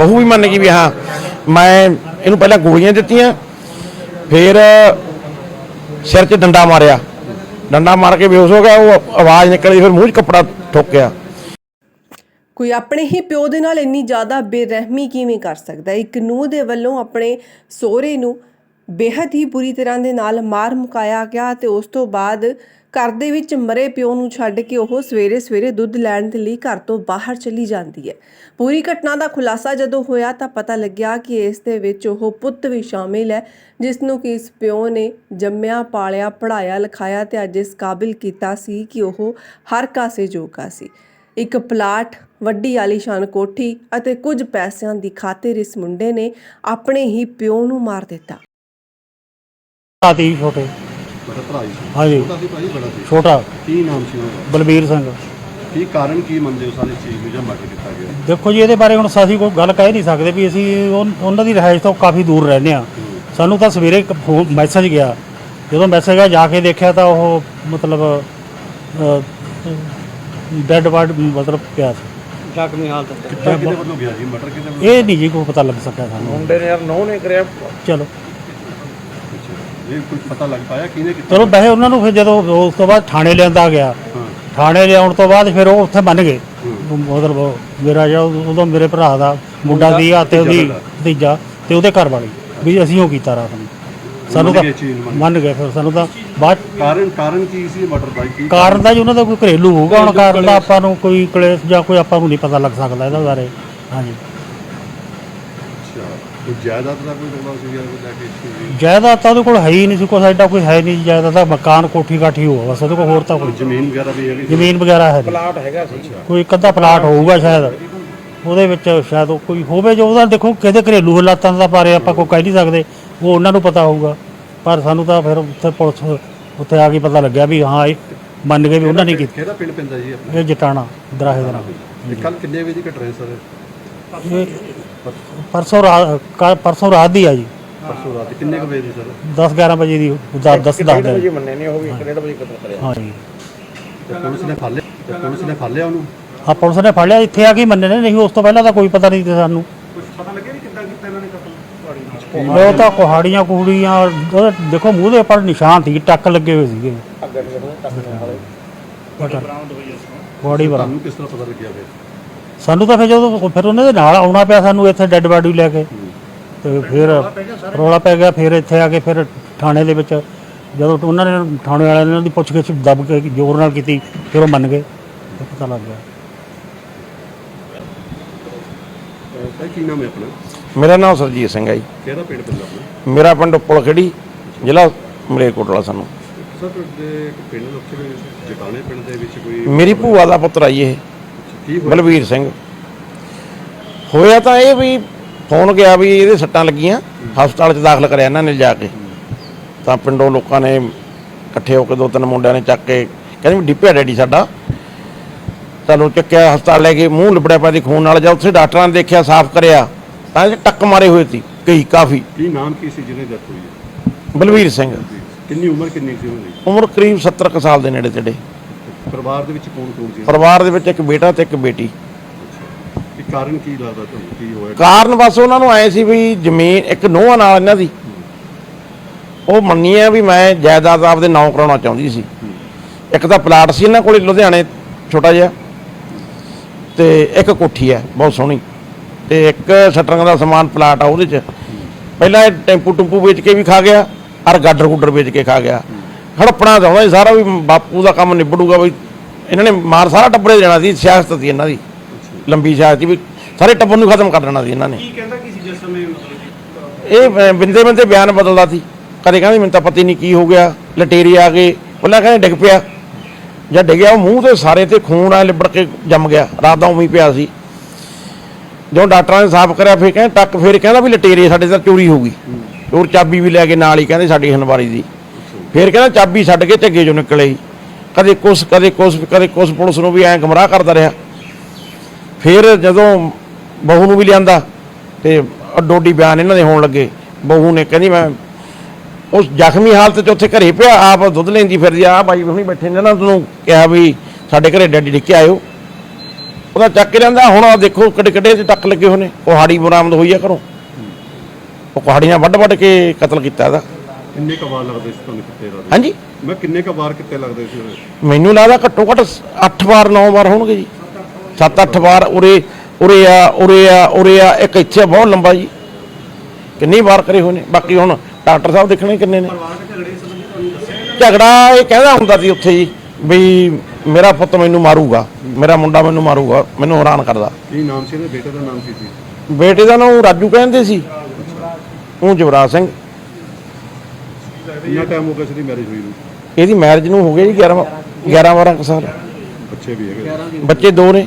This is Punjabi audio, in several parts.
ਬਹੂ ਵੀ ਮੰਨ ਗਈ ਵੀ ਹਾਂ, ਮੈਂ ਇਹਨੂੰ ਪਹਿਲਾਂ ਗੋਲੀਆਂ ਦਿੱਤੀਆਂ, ਫਿਰ ਸਿਰ 'ਚ ਡੰਡਾ ਮਾਰਿਆ। ਡੰਡਾ ਮਾਰ ਕੇ ਬੇਹੋਸ਼ ਹੋ ਗਿਆ, ਉਹ ਆਵਾਜ਼ ਨਿਕਲੀ, ਫਿਰ ਮੂੰਹ 'ਚ ਕੱਪੜਾ ਠੋਕਿਆ ਕੋਈ ਆਪਣੇ ਹੀ ਪਿਓ ਦੇ ਨਾਲ ਇੰਨੀ ਜ਼ਿਆਦਾ ਬੇਰਹਿਮੀ ਕਿਵੇਂ ਕਰ ਸਕਦਾ? ਇੱਕ ਨੂੰਹ ਦੇ ਵੱਲੋਂ ਆਪਣੇ ਸੋਹਰੇ ਨੂੰ ਬੇहद ਹੀ ਬੁਰੀ ਤਰ੍ਹਾਂ ਦੇ ਨਾਲ ਮਾਰ ਮੁਕਾਇਆ ਗਿਆ ਤੇ ਉਸ ਤੋਂ ਬਾਅਦ ਘਰ ਦੇ ਵਿੱਚ ਮਰੇ ਪਿਓ ਨੂੰ ਛੱਡ ਕੇ ਉਹ ਸਵੇਰੇ ਸਵੇਰੇ ਦੁੱਧ ਲੈਣ ਦੇ ਲਈ ਘਰ ਤੋਂ ਬਾਹਰ ਚਲੀ ਜਾਂਦੀ ਹੈ। ਪੂਰੀ ਘਟਨਾ ਦਾ ਖੁਲਾਸਾ ਜਦੋਂ ਹੋਇਆ ਤਾਂ ਪਤਾ ਲੱਗਿਆ ਕਿ ਇਸ ਦੇ ਵਿੱਚ ਉਹ ਪੁੱਤ ਵੀ ਸ਼ਾਮਿਲ ਹੈ, ਜਿਸ ਨੂੰ ਕਿ ਇਸ ਪਿਓ ਨੇ ਜੰਮਿਆ, ਪਾਲਿਆ ਪੜਾਇਆ ਲਿਖਾਇਆ ਤੇ ਅੱਜ ਇਸ ਕਾਬਿਲ ਕੀਤਾ ਸੀ ਕਿ ਉਹ ਹਰ ਕਾਸੇ ਜੋਗਾ ਸੀ। ਇੱਕ ਪਲਾਟ, ਵੱਡੀ ਆਲੀਸ਼ਾਨ ਕੋਠੀ ਅਤੇ ਕੁਝ ਪੈਸਿਆਂ ਦੀ ਖਾਤਰ ਇਸ ਮੁੰਡੇ ਨੇ ਆਪਣੇ ਹੀ ਪਿਓ ਨੂੰ ਮਾਰ ਦਿੱਤਾ। ਛੋਟੇ। ਭਰਾ ਜੀ ਸੀ। ਹਾਂਜੀ। ਛੋਟਾ ਸੀ ਭਾਈ ਬੜਾ ਸੀ। ਛੋਟਾ। ਕੀ ਨਾਮ ਸੀ ਉਹਦਾ? ਬਲਬੀਰ ਸਿੰਘ। ਕੀ ਕਾਰਨ ਕੀ ਮੰਨਦੇ ਹੋ ਸਾਰੇ ਚੀਜ਼ ਨੂੰ ਜਾਂ ਮਰਡਰ ਕੀਤਾ ਗਿਆ? ਦੇਖੋ ਜੀ ਇਹਦੇ ਬਾਰੇ ਹੁਣ ਅਸੀਂ ਕੋਈ ਗੱਲ ਕਹਿ ਨਹੀਂ ਸਕਦੇ ਵੀ ਅਸੀਂ ਉਹਨਾਂ ਦੀ ਰਿਹਾਇਸ਼ ਤੋਂ ਕਾਫੀ ਦੂਰ ਰਹਿੰਦੇ ਆ ਸਾਨੂੰ ਤਾਂ ਸਵੇਰੇ ਇੱਕ ਫੋਨ ਮੈਸੇਜ ਗਿਆ। ਜਦੋਂ ਮੈਸੇਜ ਗਿਆ ਜਾ ਕੇ ਦੇਖਿਆ ਤਾਂ ਉਹ ਮਤਲਬ ਡੈਡ ਬਾਡ ਮਤਲਬ ਪਿਆ ਸੀ। ਕਿੱਦਾਂ ਕਿਹਦੇ ਵੱਲੋਂ ਗਿਆ ਜੀ? ਮਰਡਰ ਕਿਹਦੇ ਵੱਲੋਂ ਇਹ ਨਹੀਂ ਜੀ ਕੋਈ ਪਤਾ ਲੱਗ ਸਕਿਆ ਸਾਨੂੰ। ਮੁੰਡੇ ਨੇ ਯਾਰ ਨੌ ਨੇ ਕਰਿਆ। ਚਲੋ। ਇਹ ਕੋਈ ਪਤਾ ਲੱਗ ਪਾਇਆ ਕਿਹਨੇ ਕੀਤਾ ਚਲੋ ਵੈਸੇ ਉਹਨਾਂ ਨੂੰ ਫਿਰ ਜਦੋਂ ਉਸ ਤੋਂ ਬਾਅਦ ਥਾਣੇ ਲਿਆਂਦਾ ਗਿਆ ਥਾਣੇ ਲਿਆਉਣ ਤੋਂ ਬਾਅਦ ਫਿਰ ਉਹ ਉੱਥੇ ਮੰਨ ਗਏ। ਮਤਲਬ ਮੇਰਾ ਜਿਹੜਾ ਉਦੋਂ ਮੇਰੇ ਭਰਾ ਦਾ ਮੁੰਡਾ ਆ ਤੇ ਉਹਦੀ ਭਤੀਜਾ ਤੇ ਉਹਦੇ ਘਰ ਵਾਲੀ ਵੀ ਅਸੀਂ ਉਹ ਕੀਤਾ ਰਾਤ ਨੂੰ। ਸਾਨੂੰ ਤਾਂ ਮੰਨ ਗਏ ਫਿਰ ਸਾਨੂੰ ਤਾਂ ਬਾਅਦ ਕਾਰਨ ਕਾਰਨ ਕੀ ਸੀ ਮਰਡਰ ਦਾ? ਕੀ ਕਾਰਨ ਦਾ ਜੀ ਉਹਨਾਂ ਦਾ ਕੋਈ ਘਰੇਲੂ ਹੋਊਗਾ ਹੁਣ ਕਾਰਨ ਦਾ ਆਪਾਂ ਨੂੰ ਕੋਈ ਕਲੇਸ਼ ਜਾਂ ਕੋਈ ਆਪਾਂ ਨੂੰ ਨਹੀਂ ਪਤਾ ਲੱਗ ਸਕਦਾ ਇਹਦਾ ਬਾਰੇ। ਹਾਂਜੀ। ਕੋਈ ਜਾਇਦਾਦ ਦਾ ਕੋਈ ਰੌਲਾ ਸੀ ਜਾਂ ਕੋਈ ਲੈ ਕੇ ਇੱਥੇ ਵੀ? ਜਾਇਦਾਦ ਤਾਂ ਉਹਦੇ ਕੋਲ ਹੈ ਹੀ ਨਹੀਂ ਸੀ ਕੋਈ ਸਾਡਾ ਕੋਈ ਹੈ ਨਹੀਂ ਜਾਇਦਾਦ ਤਾਂ ਮਕਾਨ ਕੋਠੀ ਕਾਠੀ ਹੋਆ ਬਸ ਉਹਦੇ ਕੋਲ ਹੋਰ ਤਾਂ ਕੋਈ ਜ਼ਮੀਨ ਵਗੈਰਾ ਵੀ ਹੈਗੀ ਸੀ? ਜ਼ਮੀਨ ਵਗੈਰਾ ਹੈ ਨਹੀਂ। ਪਲਾਟ ਹੈਗਾ ਸੀ। ਕੋਈ ਇੱਕ ਅੱਧਾ ਪਲਾਟ ਹੋਊਗਾ ਸ਼ਾਇਦ ਉਹਦੇ ਵਿੱਚ ਸ਼ਾਇਦ ਉਹ ਕੋਈ ਹੋਵੇ ਜੋ ਉਹਦਾ ਦੇਖੋ ਕਿਹਦੇ ਘਰੇਲੂ ਹਾਲਾਤਾਂ ਦਾ ਬਾਰੇ ਆਪਾਂ ਕੋਈ ਕਹਿ ਨਹੀਂ ਸਕਦੇ ਉਹ ਉਹਨਾਂ ਨੂੰ ਪਤਾ ਹੋਊਗਾ। ਪਰ ਸਾਨੂੰ ਤਾਂ ਫਿਰ ਉੱਥੇ ਪੁਲਿਸ ਉੱਥੇ ਆ ਕੇ ਪਤਾ ਲੱਗਿਆ ਵੀ ਹਾਂ ਇਹ ਮੰਨ ਗਏ ਵੀ ਉਹਨਾਂ ਨੇ ਕੀਤਾ। ਕਿਹੜਾ ਪਿੰਡ ਪੈਂਦਾ ਜੀ ਆਪਣਾ? ਇਹ ਜਟਾਣਾ ਦਰਾਹੇ ਦਾ ਤੇ ਕੱਲ ਕਿੰਨੇ ਵਜੇ ਦੀ ਘਟਨਾ ਹੈ ਸਰ? ਇਹ ਪਰਸੋਂ ਰਾਤ ਕੱਲ੍ਹ ਪਰਸੋਂ ਰਾਤ ਦੀ ਆ ਜੀ। ਪਰਸੋਂ ਰਾਤ ਕਿੰਨੇ ਕੁ ਵਜੇ ਦੀ ਸਰ? 10 11 ਵਜੇ ਦੀ 10 10 ਡੇਢ ਦਾ। ਵਜੇ ਮੰਨੇ ਨੇ ਉਹ ਵੀ 1:30 ਵਜੇ ਕਤਲ ਕਰਿਆ। ਹਾਂ ਜੀ। ਤੇ ਪੁਲਿਸ ਨੇ ਫੜ ਲਿਆ ਤੇ ਪੁਲਿਸ ਨੇ ਫੜ ਲਿਆ ਉਹਨੂੰ? ਆ ਪੁਲਿਸ ਨੇ ਫੜ ਲਿਆ ਇੱਥੇ ਆ ਕੇ ਹੀ ਮੰਨੇ ਨੇ ਨਹੀਂ ਉਸ ਤੋਂ ਪਹਿਲਾਂ ਤਾਂ ਕੋਈ ਪਤਾ ਨਹੀਂ ਸੀ ਸਾਨੂੰ। ਕੁਝ ਪਤਾ ਲੱਗਿਆ ਨਹੀਂ ਕਿੱਦਾਂ ਕੀਤਾ ਇਹਨਾਂ ਨੇ ਕਤਲ? ਉਹ ਤਾਂ ਕੁਹਾੜੀਆਂ ਕੁਹੜੀਆਂ ਉਹਦੇ ਦੇਖੋ ਮੂੰਹ ਦੇ ਉੱਪਰ ਨਿਸ਼ਾਨ ਸੀ ਟੱਕ ਲੱਗੇ ਹੋਏ ਸੀਗੇ। ਬੋਡੀ ਬਰਾ ਤੁਹਾਨੂੰ ਕਿਸ ਤਰ੍ਹਾਂ ਪਤਾ ਲੱਗਿਆ ਫਿਰ? ਸਾਨੂੰ ਤਾਂ ਫਿਰ ਜਦੋਂ ਫਿਰ ਉਹਨਾਂ ਦੇ ਨਾਲ ਆਉਣਾ ਪਿਆ ਸਾਨੂੰ ਇੱਥੇ ਡੈੱਡ ਬਾਡੀ ਲੈ ਕੇ। ਤੇ ਫਿਰ ਰੌਲਾ ਪੈ ਗਿਆ ਫਿਰ ਇੱਥੇ ਆ ਕੇ ਫਿਰ ਥਾਣੇ ਦੇ ਵਿੱਚ ਜਦੋਂ ਉਹਨਾਂ ਨੇ ਥਾਣੇ ਵਾਲਿਆਂ ਨੇ ਉਹਨਾਂ ਦੀ ਪੁੱਛ ਗਿੱਛ ਦੱਬ ਕੇ ਜ਼ੋਰ ਨਾਲ ਕੀਤੀ ਫਿਰ ਉਹ ਮੰਨ ਗਏ। ਤੇ ਪਤਾ ਲੱਗ ਗਿਆ। ਸਰ ਕੀ ਨਾਮ ਹੈ ਆਪਣਾ? ਮੇਰਾ ਨਾਮ ਸਰਜੀਤ ਸਿੰਘ ਹੈ ਜੀ। ਕਿਹੜਾ ਪਿੰਡ ਪੈਂਦਾ ਆਪਣਾ? ਮੇਰਾ ਪਿੰਡ ਪੁਲਖੜੀ ਜ਼ਿਲ੍ਹਾ ਮਲੇਰਕੋਟਲਾ ਸਾਨੂੰ। ਸਰ ਤੁਹਾਡੇ ਇੱਕ ਪਿੰਡ ਦੇ ਉੱਥੇ ਜਟਾਣੇ ਪਿੰਡ ਦੇ ਵਿੱਚ ਕੋਈ ਮੇਰੀ ਭੂਆ ਦਾ ਪੁੱਤਰ ਆਈ ਇਹ। ਬਲਵੀਰ ਸਿੰਘ। ਹੋਇਆ ਤਾਂ ਇਹ ਵੀ ਫੋਨ ਗਿਆ ਵੀ ਇਹਦੇ ਸੱਟਾਂ ਲੱਗੀਆਂ ਹਸਪਤਾਲ 'ਚ ਦਾਖਲ ਕਰਿਆ ਇਹਨਾਂ ਨੇ ਜਾ ਕੇ। ਤਾਂ ਪਿੰਡੋਂ ਲੋਕਾਂ ਨੇ ਇਕੱਠੇ ਹੋ ਕੇ ਦੋ ਤਿੰਨ ਮੁੰਡਿਆਂ ਨੇ ਚੱਕ ਕੇ ਕਹਿੰਦੇ ਵੀ ਡਿੱਪਿਆ ਡੈਡੀ ਸਾਡਾ। ਚਲੋ ਚੱਕਿਆ ਹਸਪਤਾਲ ਲੈ ਕੇ ਮੂੰਹ ਲਿਬੜਿਆ ਪਿਆ ਦੀ ਖੂਨ ਨਾਲ ਜਾਂ ਉੱਥੇ ਡਾਕਟਰਾਂ ਨੇ ਦੇਖਿਆ ਸਾਫ਼ ਕਰਿਆ। ਤਾਂ ਇਹ ਟੱਕ ਮਾਰੇ ਹੋਏ ਸੀ ਕਈ ਕਾਫੀ। ਕੀ ਨਾਮ ਕੀ ਸੀ ਜਿਹਨੇ ਡੈਥ ਹੋਈ ਹੈ? ਬਲਵੀਰ ਸਿੰਘ। ਕਿੰਨੀ ਉਮਰ ਕਿੰਨੀ ਸੀ ਉਹਨਾਂ ਦੀ ਉਮਰ ਕਰੀਬ 70 ਕੁ ਸਾਲ ਦੇ ਨੇੜੇ ਤੇੜੇ। ਪਰਿਵਾਰ ਦੇ ਵਿੱਚ ਕੌਣ ਕੌਣ ਸੀ? ਪਰਿਵਾਰ ਦੇ ਵਿੱਚ ਇੱਕ ਬੇਟਾ ਤੇ ਇੱਕ ਬੇਟੀ। ਕੀ ਕਾਰਨ ਕੀ ਲੱਗਦਾ ਤੁਹਾਨੂੰ? ਕੀ ਹੋਇਆ? ਕਾਰਨ ਬਸ ਉਹਨਾਂ ਨੂੰ ਆਏ ਸੀ ਵੀ ਜ਼ਮੀਨ ਇੱਕ ਨੋਹਾਂ ਨਾਲ ਇਹਨਾਂ ਦੀ। ਉਹ ਮੰਨੀ ਹੈ ਵੀ ਮੈਂ ਜਾਇਦਾਦ ਆਪਦੇ ਨਾਂ ਕਰਾਉਣਾ ਚਾਹੁੰਦੀ ਸੀ। ਇੱਕ ਤਾਂ ਪਲਾਟ ਸੀ ਇਹਨਾਂ ਕੋਲੇ ਲੁਧਿਆਣੇ ਛੋਟਾ ਜਿਹਾ। ਤੇ ਇੱਕ ਕੋਠੀ ਹੈ ਬਹੁਤ ਸੋਹਣੀ। ਤੇ ਇੱਕ ਸ਼ਟਰਿੰਗ ਦਾ ਸਮਾਨ ਪਲਾਟ ਆ ਉਹਦੇ 'ਚ। ਪਹਿਲਾਂ ਇਹ ਟੈਂਪੂ ਟੁੰਪੂ ਵੇਚ ਕੇ ਵੀ ਖਾ ਗਿਆ ਔਰ ਗਾਡਰ ਗੁੱਡਰ ਵੇਚ ਕੇ ਖਾ ਗਿਆ। ਹੜਪਣਾ ਚਾਹੁੰਦਾ ਸੀ ਸਾਰਾ ਵੀ ਬਾਪੂ ਦਾ ਕੰਮ ਨਿਬੜੂਗਾ ਵੀ ਇਹਨਾਂ ਨੇ ਮਾਰ ਸਾਰਾ ਟੱਬਰੇ ਦੇਣਾ ਸੀ ਸਿਆਸਤ ਸੀ ਇਹਨਾਂ ਦੀ। ਲੰਬੀ ਸਿਆਸਤ ਸੀ ਵੀ ਸਾਰੇ ਟੱਬਰ ਨੂੰ ਖਤਮ ਕਰ ਦੇਣਾ ਸੀ ਇਹਨਾਂ ਨੇ। ਕੀ ਕਹਿੰਦਾ ਕੀ ਸੀ ਜਿਸ ਸਮੇਂ ਮਤਲਬ ਇਹ ਬਿੰਦੇ ਬਿੰਦੇ ਬਿਆਨ ਬਦਲਦਾ ਸੀ। ਕਦੇ ਕਹਿੰਦੇ ਮੈਨੂੰ ਤਾਂ ਪਤਾ ਨਹੀਂ ਕੀ ਹੋ ਗਿਆ ਲਟੇਰੀ ਆ ਗਏ। ਪਹਿਲਾਂ ਕਹਿੰਦੇ ਡਿੱਗ ਪਿਆ। ਜਦ ਡਿੱਗਿਆ ਉਹ ਮੂੰਹ ਤੇ ਸਾਰੇ ਤੇ ਖੂਨ ਆ ਲਿਬੜ ਕੇ ਜੰਮ ਗਿਆ। ਰਾਤ ਦਾ ਉਵੇਂ ਪਿਆ ਸੀ। ਜਦੋਂ ਡਾਕਟਰਾਂ ਨੇ ਸਾਫ਼ ਕਰਿਆ ਫਿਰ ਕਹਿੰਦੇ ਟੱਕ ਫਿਰ ਕਹਿੰਦਾ ਵੀ ਲਟੇਰੀ ਸਾਡੇ ਤਾਂ ਚੋਰੀ ਹੋ ਗਈ। ਹੋਰ ਚਾਬੀ ਵੀ ਲੈ ਕੇ ਨਾਲ ਹੀ ਕਹਿੰਦੇ ਸਾਡੀ ਹਨਵਾਰੀ ਦੀ। ਫਿਰ ਕਹਿੰਦਾ ਚਾਬੀ ਛੱਡ ਕੇ ਝੱਗੇ ਚੋਂ ਨਿਕਲੇ ਜੀ ਕਦੇ ਕੁਛ ਕਦੇ ਕੁਛ ਕਦੇ ਕੁਛ ਪੁਲਿਸ ਨੂੰ ਵੀ ਐਂ ਗਮਰਾਹ ਕਰਦਾ ਰਿਹਾ। ਫਿਰ ਜਦੋਂ ਬਹੂ ਨੂੰ ਵੀ ਲਿਆਂਦਾ ਤੇ ਡੋਡੀ ਬਿਆਨ ਇਹਨਾਂ ਦੇ ਹੋਣ ਲੱਗੇ। ਬਹੂ ਨੇ ਕਹਿੰਦੀ, ਮੈਂ ਉਸ ਜ਼ਖਮੀ ਹਾਲਤ 'ਚ ਉੱਥੇ ਘਰੇ ਪਿਆ, ਆਪ ਦੁੱਧ ਲੈਂਦੀ ਫਿਰਦੀ ਆ। ਆਹ ਬਾਈ ਹੁਣੀ ਬੈਠੇ ਨੇ ਨਾ ਤੁਹਾਨੂੰ ਕਿਹਾ ਵੀ ਸਾਡੇ ਘਰੇ ਡੈਡੀ ਡਿੱਕੇ ਆਇਓ। ਉਹਦਾ ਚੱਕ ਕੇ ਲੈਂਦਾ ਹੁਣ ਆ ਦੇਖੋ ਕਿੱਡੇ ਕਿੱਡੇ ਦੇ ਟੱਕ ਲੱਗੇ ਹੋਏ ਨੇ। ਕੁਹਾੜੀ ਬਰਾਮਦ ਹੋਈ ਆ ਘਰੋਂ। ਉਹ ਕੁਹਾੜੀਆਂ ਵੱਢ ਵੱਢ ਕੇ ਕਤਲ ਕੀਤਾ ਇਹਦਾ। ਕਿੰਨੇ ਕੁ ਵਾਰ ਲੱਗਦੇ ਸੀ ਤੁਹਾਨੂੰ ਕਿੱਤੇ ਦਾ ਹਾਂਜੀ। ਮੈਂ ਕਿੰਨੇ ਕੁ ਵਾਰ ਕਿੱਤੇ ਲੱਗਦੇ ਸੀ ਉਹਦੇ? ਮੈਨੂੰ ਲੱਗਦਾ ਘੱਟੋ ਘੱਟ 8 ਵਾਰ 9 ਵਾਰ ਹੋਣਗੇ ਜੀ। 7-8 ਵਾਰ ਉਰੇ ਉਰੇ ਆ ਉਰੇ ਆ ਉਰੇ ਆ ਇੱਕ ਇੱਥੇ ਬਹੁਤ ਲੰਬਾ ਜੀ। ਕਿੰਨੀ ਵਾਰ ਕਰੇ ਹੋਏ ਨੇ? ਬਾਕੀ ਹੁਣ ਡਾਕਟਰ ਸਾਹਿਬ ਦੇਖਣੇ ਕਿੰਨੇ ਨੇ। ਝਗੜਾ ਇਹ ਕਹਿੰਦਾ ਹੁੰਦਾ ਸੀ ਉੱਥੇ ਜੀ ਵੀ ਮੇਰਾ ਪੁੱਤ ਮੈਨੂੰ ਮਾਰੂਗਾ ਮੇਰਾ ਮੁੰਡਾ ਮੈਨੂੰ ਮਾਰੂਗਾ ਮੈਨੂੰ ਹੈਰਾਨ ਕਰਦਾ। ਕੀ ਨਾਮ ਸੀ ਇਹਦੇ ਬੇਟੇ ਦਾ ਨਾਮ ਕੀ ਸੀ? ਬੇਟੇ ਦਾ ਨਾਮ ਰਾਜੂ ਕਹਿੰਦੇ ਸੀ। ਉਹ ਜਵਰਾਜ ਸਿੰਘ। ਕਿੰਨਾ ਟਾਈਮ ਹੋ ਗਿਆ ਸੀ ਦੀ ਮੈਰਿਜ ਹੋਈ ਨੂੰ। ਇਹਦੀ ਮੈਰਿਜ ਨੂੰ ਹੋ ਗਏ ਜੀ 11 11 12 ਕੁ ਸਾਲ। ਬੱਚੇ ਵੀ ਹੈਗੇ। ਬੱਚੇ ਦੋ ਨੇ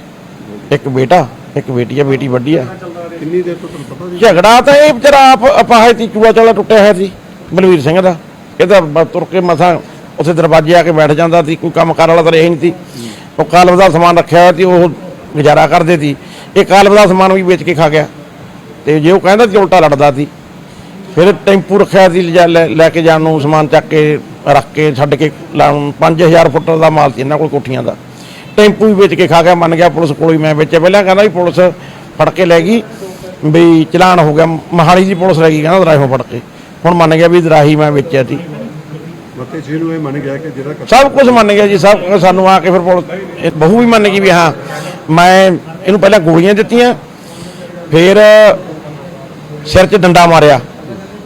ਇੱਕ ਬੇਟਾ ਇੱਕ ਬੇਟੀ ਆ ਬੇਟੀ ਵੱਡੀ ਆ। ਕਿੰਨੀ ਦੇਰ ਤੋਂ ਤੁਹਾਨੂੰ ਪਤਾ ਸੀ? ਝਗੜਾ ਤਾਂ ਇਹ ਵਿਚਾਰਾ ਆਪ ਅਪਾਹਜ ਸੀ ਚੂਆ ਚਾਲਾ ਟੁੱਟਿਆ ਹੋਇਆ ਸੀ ਬਲਵੀਰ ਸਿੰਘ ਦਾ। ਇਹ ਤਾਂ ਬ- ਤੁਰ ਕੇ ਮਸਾਂ ਉੱਥੇ ਦਰਵਾਜ਼ੇ ਆ ਕੇ ਬੈਠ ਜਾਂਦਾ ਸੀ ਕੋਈ ਕੰਮ ਕਾਰ ਵਾਲਾ ਤਾਂ ਰਿਹਾ ਨਹੀਂ ਸੀ। ਉਹ ਕਾਲਬ ਦਾ ਸਮਾਨ ਰੱਖਿਆ ਹੋਇਆ ਸੀ ਉਹ ਗੁਜ਼ਾਰਾ ਕਰਦੇ ਸੀ। ਇਹ ਕਾਲਬ ਦਾ ਸਮਾਨ ਵੀ ਵੇਚ ਕੇ ਖਾ ਗਿਆ। ਤੇ ਜੇ ਉਹ ਕਹਿੰਦਾ ਸੀ ਉਲਟਾ ਲੜਦਾ ਸੀ ਫਿਰ ਟੈਂਪੂ ਰੱਖਿਆ ਸੀ ਲਿਜਾ- ਲੈ ਲੈ ਕੇ ਜਾਣ ਨੂੰ ਸਮਾਨ ਚੱਕ ਕੇ ਰੱਖ ਕੇ ਛੱਡ ਕੇ ਲਾਉਣ 5000 ਫੁੱਟ ਦਾ ਮਾਲ ਸੀ ਇਹਨਾਂ ਕੋਲ ਕੋਠੀਆਂ ਦਾ। ਟੈਂਪੂ ਵੀ ਵੇਚ ਕੇ ਖਾ ਗਿਆ ਮੰਨ ਗਿਆ ਪੁਲਿਸ ਕੋਲ ਹੀ ਮੈਂ ਵੇਚਿਆ। ਪਹਿਲਾਂ ਕਹਿੰਦਾ ਵੀ ਪੁਲਿਸ ਫੜ ਕੇ ਲੈ ਗਈ ਵੀ ਚਲਾਨ ਹੋ ਗਿਆ। ਮਹਾਲੀ ਦੀ ਪੁਲਿਸ ਲੈ ਗਈ ਕਹਿੰਦਾ ਦਰਾਹੋਂ ਫੜ ਕੇ। ਹੁਣ ਮੰਨ ਗਿਆ ਵੀ ਦਰਾਹੀ ਮੈਂ ਵੇਚਿਆ ਸੀ। ਮਤੇ ਜੀ ਨੂੰ ਇਹ ਮੰਨ ਗਿਆ ਕਿ ਜਿਹੜਾ ਕਤਲ ਸਭ ਕੁਝ ਮੰਨ ਗਿਆ ਜੀ ਸਭ ਕੁਝ ਸਾਨੂੰ ਆ ਕੇ ਫਿਰ ਪੁਲਿਸ ਇਹ ਬਹੂ ਵੀ ਮੰਨ ਗਈ ਵੀ ਹਾਂ ਮੈਂ ਇਹਨੂੰ ਪਹਿਲਾਂ ਗੋਲੀਆਂ ਦਿੱਤੀਆਂ। ਫਿਰ ਸਿਰ 'ਚ ਡੰਡਾ ਮਾਰਿਆ।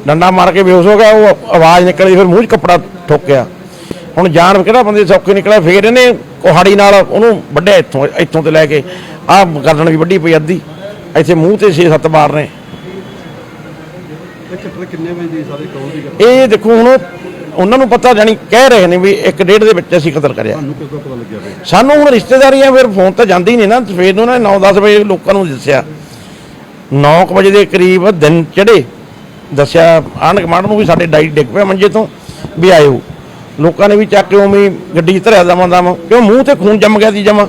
ਡੰਡਾ ਮਾਰ ਕੇ ਬੇਹੋਸ਼ ਹੋ ਗਿਆ ਉਹ ਆਵਾਜ਼ ਨਿਕਲੀ ਫਿਰ ਮੂੰਹ 'ਚ ਕੱਪੜਾ ਠੋਕਿਆ ਹੁਣ ਜਾਨ ਕਿਹੜਾ ਬੰਦੇ ਸੌਖੇ ਨਿਕਲਿਆ ਫਿਰ ਇਹਨੇ ਕੁਹਾੜੀ ਨਾਲ ਉਹਨੂੰ ਵੱਢਿਆ ਇੱਥੋਂ ਇੱਥੋਂ ਤੇ ਲੈ ਕੇ। ਆਹ ਗਰਦਨ ਵੀ ਵੱਡੀ ਪਈ ਅੱਧੀ ਇੱਥੇ ਮੂੰਹ ਤੇ 6-7 ਬਾਰ ਨੇ। ਇਹ ਦੇਖੋ ਹੁਣ ਉਹਨਾਂ ਨੂੰ ਪਤਾ ਜਾਣੀ ਕਹਿ ਰਹੇ ਨੇ ਵੀ ਇੱਕ ਡੇਢ ਦੇ ਵਿੱਚ ਅਸੀਂ ਕਤਲ ਕਰਿਆ। ਸਾਨੂੰ ਹੁਣ ਰਿਸ਼ਤੇਦਾਰੀਆਂ ਫਿਰ ਫੋਨ ਤਾਂ ਜਾਂਦੀ ਨਹੀਂ ਨਾ ਸਵੇਰ ਨੂੰ ਨਾ 9-10 ਵਜੇ ਲੋਕਾਂ ਨੂੰ ਦੱਸਿਆ। 9 ਵਜੇ ਦੇ ਕਰੀਬ ਦਿਨ ਚੜੇ ਦੱਸਿਆ ਆਂਢ ਗੁਆਂਢ ਨੂੰ ਵੀ ਸਾਡੇ ਡਾਈ ਡਿੱਗ ਪਿਆ ਮੰਜੇ ਤੋਂ ਵੀ ਆਇਓ। ਲੋਕਾਂ ਨੇ ਵੀ ਚੱਕ ਕੇ ਉਵੇਂ ਗੱਡੀ 'ਚ ਧਰਿਆ ਦਵਾਂ ਦਮ ਕਿਉਂ ਮੂੰਹ ਤੇ ਖੂਨ ਜੰਮ ਗਿਆ ਸੀ ਜਮਾ।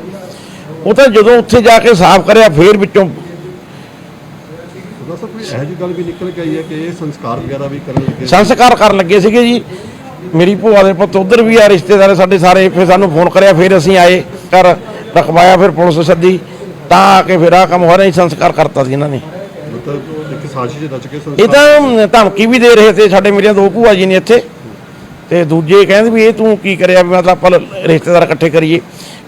ਉਹ ਤਾਂ ਜਦੋਂ ਉੱਥੇ ਜਾ ਕੇ ਸਾਫ਼ ਕਰਿਆ ਫੇਰ ਵਿੱਚੋਂ ਉਹਦਾ ਸਭ ਕੋਈ ਇਹੋ ਜਿਹੀ ਗੱਲ ਵੀ ਨਿਕਲ ਕੇ ਆਈ ਹੈ ਕਿ ਇਹ ਸੰਸਕਾਰ ਵਗੈਰਾ ਵੀ ਕਰਨ ਲੱਗੇ? ਸੰਸਕਾਰ ਕਰਨ ਲੱਗੇ ਸੀਗੇ ਜੀ। ਮੇਰੀ ਭੂਆ ਦੇ ਪੁੱਤ ਉਧਰ ਵੀ ਆ ਰਿਸ਼ਤੇਦਾਰ ਸਾਡੇ ਸਾਰੇ ਫਿਰ ਸਾਨੂੰ ਫੋਨ ਕਰਿਆ ਫਿਰ ਅਸੀਂ ਆਏ ਘਰ ਰਖਵਾਇਆ ਫਿਰ ਪੁਲਿਸ ਸੱਦੀ। ਤਾਂ ਆ ਕੇ ਫਿਰ ਆ ਕੰਮ ਹੋ ਰਿਹਾ ਸੰਸਕਾਰ ਕਰਤਾ ਸੀ ਇਹਨਾਂ ਨੇ। ਮਤਲਬ ਇੱਕ ਸਾਜ਼ਿਸ਼ ਰਚ ਕੇ ਇਹ ਤਾਂ ਧਮਕੀ ਵੀ ਦੇ ਰਹੇ ਤੇ ਸਾਡੇ ਮੇਰੀਆਂ ਦੋ ਭੂਆ ਜੀ ਨੇ ਇੱਥੇ। ਤੇ ਦੂਜੇ ਕਹਿੰਦੇ ਵੀ ਇਹ ਤੂੰ ਕੀ ਕਰਿਆ ਵੀ ਮਤਲਬ ਆਪਾਂ ਰਿਸ਼ਤੇਦਾਰ ਇਕੱਠੇ ਕਰੀਏ।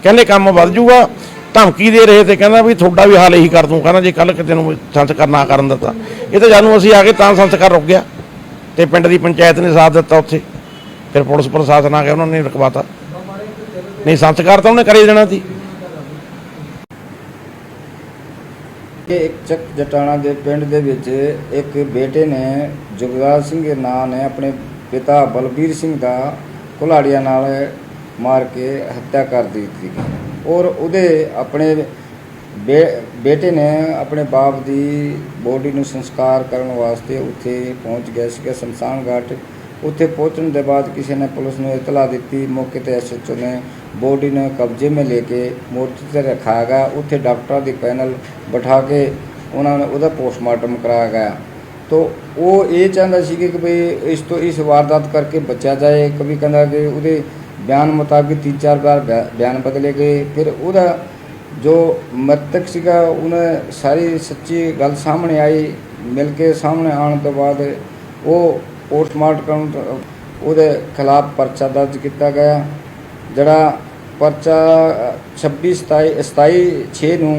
ਕਹਿੰਦੇ ਕੰਮ ਵੱਧ ਜੂਗਾ, ਧਮਕੀ ਦੇ ਰਹੇ ਤੇ ਕਹਿੰਦਾ ਵੀ ਤੁਹਾਡਾ ਵੀ ਹਾਲ ਇਹੀ ਕਰ ਦੂੰ, ਕਹਿੰਦਾ ਜੇ ਕੱਲ ਕਿਤੇ ਨੂੰ ਸੰਸਕਾਰ ਨਾ ਕਰਨ ਦਿੱਤਾ। ਇਹ ਤਾਂ ਜਾਨੂੰ ਅਸੀਂ ਆ ਕੇ ਤਾਂ ਸੰਸਕਾਰ ਰੁਕ ਗਿਆ। ਤੇ ਪਿੰਡ ਦੀ ਪੰਚਾਇਤ ਨੇ ਸਾਥ ਦਿੱਤਾ ਉੱਥੇ। ਫਿਰ ਪੁਲਿਸ ਪ੍ਰਸ਼ਾਸਨ ਆ ਗਿਆ ਉਹਨਾਂ ਨੇ ਰਕਵਾਤਾ। ਨਹੀਂ, ਸੰਸਕਾਰ ਤਾਂ ਉਹਨੇ ਕਰੇ ਦੇਣਾ ਸੀ। ਇਹ ਇੱਕ ਚੱਕ ਜਟਾਣਾ ਦੇ ਪਿੰਡ ਦੇ ਵਿੱਚ ਇੱਕ ਬੇਟੇ ਨੇ, ਜੁਗਰਾਜ ਸਿੰਘ ਦੇ ਨਾਂ ਨੇ, ਆਪਣੇ ਪਿਤਾ ਬਲਬੀਰ ਸਿੰਘ ਦਾ ਕੁਲਾੜੀਆਂ ਨਾਲ ਮਾਰ ਕੇ ਹੱਤਿਆ ਕਰ ਦਿੱਤੀ। ਔਰ ਉਹਦੇ ਆਪਣੇ ਬੇ- ਬੇਟੇ ਨੇ ਆਪਣੇ ਬਾਪ ਦੀ ਬੋਡੀ ਨੂੰ ਸੰਸਕਾਰ ਕਰਨ ਵਾਸਤੇ ਉੱਥੇ ਪਹੁੰਚ ਗਿਆ ਸੀਗਾ, ਸ਼ਮਸ਼ਾਨ ਘਾਟ ਉੱਥੇ ਪਹੁੰਚਣ ਦੇ ਬਾਅਦ ਕਿਸੇ ਨੇ ਪੁਲਿਸ ਨੂੰ ਇਤਲਾਹ ਦਿੱਤੀ, ਮੌਕੇ ਤੇ ਐਸਐਚਓ ਨੇ ਬੋਡੀ ਨੂੰ ਕਬਜ਼ੇ ਮੇ ਲੈ ਕੇ ਮੋਰਚੇ ਤੇ ਰੱਖਾਇਆ ਗਿਆ। ਉੱਥੇ ਡਾਕਟਰਾਂ ਦੀ ਪੈਨਲ ਬਿਠਾ ਕੇ ਉਹਨਾਂ ਨੇ ਉਹਦਾ ਪੋਸਟਮਾਰਟਮ ਕਰਾਇਆ ਗਿਆ। ਤੋ ਉਹ ਇਹ ਚਾਹੁੰਦਾ ਸੀ ਕਿ ਭਈ ਇਸ ਤੋਂ ਇਸ ਵਾਰਦਾਤ ਕਰਕੇ ਬਚਿਆ ਜਾਏ। ਕभी ਕਹਿੰਦਾ ਕਿ ਉਹਦੇ ਬਿਆਨ ਮੁਤਾਬਕ ਤਿੰਨ ਚਾਰ ਵਾਰ ਬਿਆਨ ਬਦਲੇ ਗਏ। ਫਿਰ ਉਹਦਾ ਜੋ ਮਰਤਕ ਸੀਗਾ, ਉਹਨੇ ਸਾਰੀ ਸੱਚੀ ਗੱਲ ਸਾਹਮਣੇ ਆਈ। ਮਿਲ ਕੇ ਸਾਹਮਣੇ ਆਉਣ ਤੋਂ ਬਾਅਦ ਉਹ ਪੋਸਟਮਾਰਟਮ ਕਰਨ ਤੋਂ ਉਹਦੇ ਖਿਲਾਫ ਪਰਚਾ ਦਰਜ ਕੀਤਾ ਗਿਆ। ਜਿਹੜਾ ਪਰਚਾ ਅ, 26 27 27 6 ਨੂੰ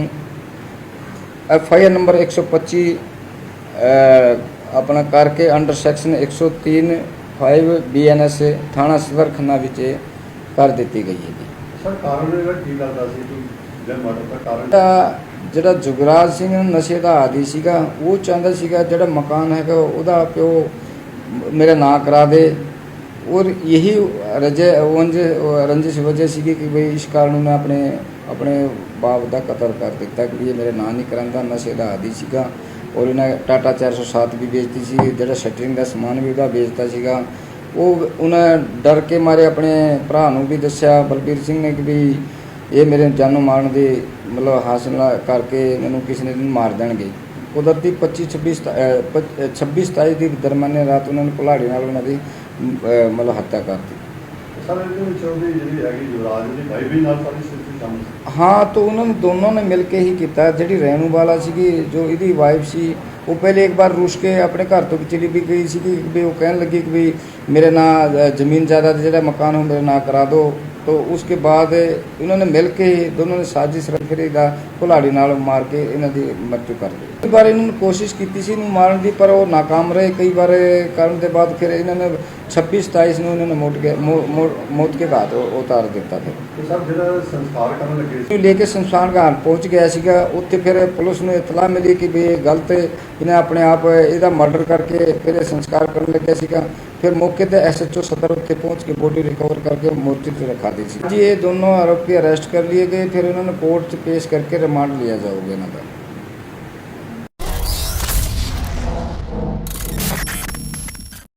ਐਫ ਆਈ ਆਰ ਨੰਬਰ 125 ਅ, ਆਪਣਾ ਕਰਕੇ under section 103 5 B N S ਥਾਣਾ ਸਦਰ ਖੰਨਾ ਵਿੱਚ ਕਰ ਦਿੱਤੀ ਗਈ ਹੈ ਸਰ ਕਾਰਨ ਇਹਦਾ ਕੀ ਲੱਗਦਾ ਸੀ? ਮਰਡਰ ਦਾ ਕਾਰਨ ਜਿਹੜਾ ਜਿਹੜਾ ਜੁਗਰਾਜ ਸਿੰਘ ਨਸ਼ੇ ਦਾ ਆਦੀ ਸੀਗਾ ਉਹ ਚਾਹੁੰਦਾ ਸੀਗਾ ਜਿਹੜਾ ਮਕਾਨ ਹੈਗਾ ਉਹਦਾ ਪਿਓ ਮ- ਮੇਰਾ ਨਾਂ ਕਰਾ ਦੇ ਔਰ ਯਹੀ ਰਜੇ ਵੰਜ ਰੰਜਿਸ਼ ਵਜ੍ਹਾ ਸੀਗੀ ਕਿ ਭਈ ਇਸ ਕਾਰਨ ਉਹਨੇ ਆਪਣੇ ਆਪਣੇ ਬਾਪ ਦਾ ਕਤਲ ਕਰ ਦਿੱਤਾ ਕਿ ਵੀ ਇਹ ਮੇਰੇ ਨਾਂ ਨਹੀਂ ਕਰਾਂਦਾ ਨਸ਼ੇ ਦਾ ਆਦੀ ਸੀਗਾ ਔਰ ਇਹਨਾਂ ਟਾਟਾ 407 ਵੀ ਵੇਚਦੀ ਸੀ ਜਿਹੜਾ ਸ਼ਟਰਿੰਗ ਦਾ ਸਮਾਨ ਵੀ ਉਹਦਾ ਵੇਚਦਾ ਸੀਗਾ ਉਹ ਉਹਨੇ ਡਰ ਕੇ ਮਾਰੇ ਆਪਣੇ ਭਰਾ ਨੂੰ ਵੀ ਦੱਸਿਆ ਬਲਬੀਰ ਸਿੰਘ ਨੇ ਕਿ ਵੀ ਇਹ ਮੇਰੇ ਜਾਨੋਂ ਮਾਰਨ ਦੇ ਮਤਲਬ ਹਾਸਲ ਕਰਕੇ ਮੈਨੂੰ ਕਿਸੇ ਨੇ ਮਾਰ ਦੇਣਗੇ ਕੁਦਰਤੀ 25 26 ਸਤਾ- ਅਹ, ਪੱਚ- ਅਹ, 26 27 ਦੀ ਦਰਮਿਆਨੇ ਰਾਤ ਉਹਨਾਂ ਨੇ ਕੁਲਾੜੀ ਨਾਲ ਉਹਨਾਂ ਦੀ ਮਤਲਬ ਹੱਤਿਆ ਕਰਤੀ। ਸਰ ਇਹਦੇ ਵਿੱਚ ਉਹਦੀ ਜਿਹੜੀ ਹੈਗੀ ਯੁਵਰਾਜ ਦੀ ਭਾਈ ਵੀ ਨਾਲ ਸਾਰੀ ਸਥਿਤੀ ਕੰਮ ਹਾਂ ਤਾਂ ਉਹਨਾਂ ਨੇ ਦੋਨੋਂ ਨੇ ਮਿਲ ਕੇ ਹੀ ਕੀਤਾ। ਜਿਹੜੀ ਰੈਣੂ ਵਾਲਾ ਸੀਗੀ ਜੋ ਇਹਦੀ ਵਾਈਫ ਸੀ ਉਹ ਪਹਿਲੇ ਇੱਕ ਵਾਰ ਰੁੱਸ ਕੇ ਆਪਣੇ ਘਰ ਤੋਂ ਚਲੀ ਵੀ ਗਈ ਸੀਗੀ ਵੀ ਉਹ ਕਹਿਣ ਲੱਗੀ ਕਿ ਵੀ ਮੇਰੇ ਨਾਂ ਅ, ਜ਼ਮੀਨ ਜਾਇਦਾਦ ਜਿਹੜਾ ਮਕਾਨ ਹੋ ਮੇਰੇ ਨਾਂ ਕਰਾ ਦਿਓ तो उसके बाद इन्होंने मिल के ही दोनों ने ਸਾਜ਼ਿਸ਼ ਰਚੀ ਦਾ ਕੁਲਾੜੀ ਨਾਲ ਮਾਰ ਕੇ ਇਹਨਾਂ ਦੀ ਮਰਜ਼ੀ ਕਰ ਲਈ ਕਈ ਵਾਰ ਇਹਨਾਂ ਨੇ ਕੋਸ਼ਿਸ਼ ਕੀਤੀ ਸੀ ਇਹਨੂੰ ਮਾਰਨ ਦੀ ਪਰ ਉਹ ਨਾਕਾਮ ਰਹੇ ਕਈ ਵਾਰ ਕਰਨ ਦੇ ਬਾਅਦ ਫਿਰ ਇਹਨਾਂ ਨੇ 26 27 ਨੂੰ ਇਹਨਾਂ ਨੇ ਮੋਟ ਕੇ ਮੋ- ਮੋ- ਮੌਤ ਕੇ ਘਾਟ ਉ- ਉਤਾਰ ਦਿੱਤਾ ਫਿਰ ਤੇ ਸਰ ਜਿਹੜਾ ਸੰਸਕਾਰ ਕਰਨ ਲੱਗੇ ਸੀ ਨੂੰ ਲੈ ਕੇ ਸ਼ਮਸ਼ਾਨ ਘਾਟ ਪਹੁੰਚ ਗਿਆ ਸੀਗਾ ਉੱਥੇ ਫਿਰ ਪੁਲਿਸ ਨੂੰ ਇਤਲਾਹ ਮਿਲੀ ਕਿ ਵੀ ਇਹ ਗਲਤ ਇਹਨੇ ਆਪਣੇ ਆਪ ਇਹਦਾ ਮਰਡਰ ਕਰਕੇ ਫਿਰ ਇਹ ਸੰਸਕਾਰ ਕਰਨ ਲੱਗਿਆ ਸੀਗਾ ਫਿਰ ਮੌਕੇ ਤੇ ਐਸਐਚਓ ਸਦਰ ਉੱਤੇ ਪਹੁੰਚ ਕੇ ਬੋਡੀ ਰਿਕਵਰ ਕਰਕੇ ਮੋਰਚੇ ਤੇ ਰਖਾ ਦਿੱਤੀ ਸੀ ਜੀ ਇਹ ਦੋਨੋਂ ਆਰੋਪੀ ਅਰੈਸਟ ਕਰ ਲਏ ਗਏ ਫਿਰ ਇਹਨਾਂ ਨੂੰ ਕੋਰਟ 'ਚ ਪੇਸ਼ ਕਰਕੇ ਰਿਮਾਂਡ ਲਿਆ ਜਾਊਗਾ ਇਹਨਾਂ ਦਾ